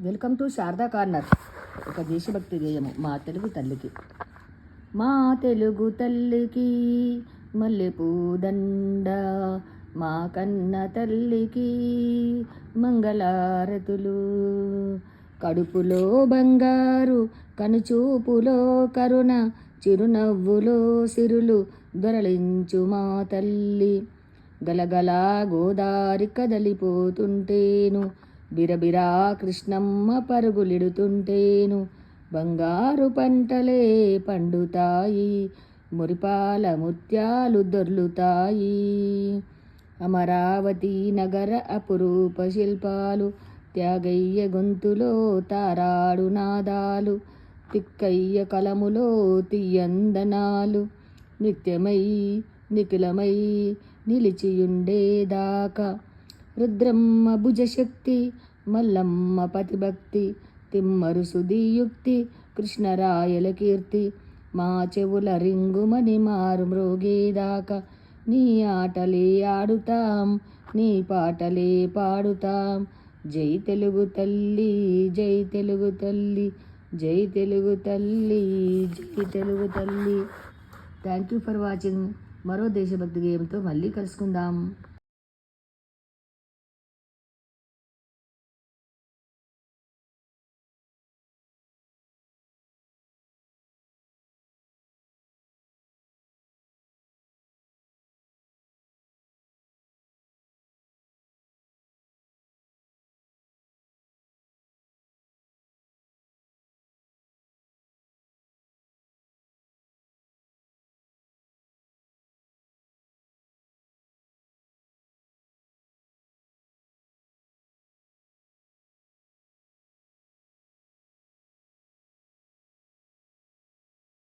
Welcome to Sharada corner. ఒక దేశభక్తి గేయము మా తెలుగు తల్లికి. మా తెలుగు తల్లికి మల్లెపూదండ మా కన్న తల్లికి మంగళారతులు. కడుపులో బంగారు కనుచూపులో కరుణ చిరునవ్వులో సిరులు దొరలించు మా తల్లి. గలగలా గోదారి కదలిపోతుంటేను బిరబిరా కృష్ణమ్మ పరుగులిడుతుంటేను బంగారు పంటలే పండుతాయి మురిపాల ముత్యాలు దొర్లుతాయి. అమరావతి నగర అపురూప శిల్పాలు త్యాగయ్య గొంతులో తారాడు నాదాలు తిక్కయ్య కలములో తీయందనాలు నిత్యమై నిఖిలమై నిలిచియుండేదాకా రుద్రమ్మ భుజశక్తి మల్లమ్మ పతిభక్తి తిమ్మరు సుధీయుక్తి కృష్ణరాయల కీర్తి మా చెవుల రింగుమని మారు మ్రోగేదాకా నీ ఆటలే ఆడుతాం నీ పాటలే పాడుతాం. జై తెలుగు తల్లి జై తెలుగు తల్లి జై తెలుగు తల్లి జై తెలుగు తల్లి. థ్యాంక్ యూ ఫర్ వాచింగ్ మరో దేశభక్తి గేమ్తో మళ్ళీ కలుసుకుందాం.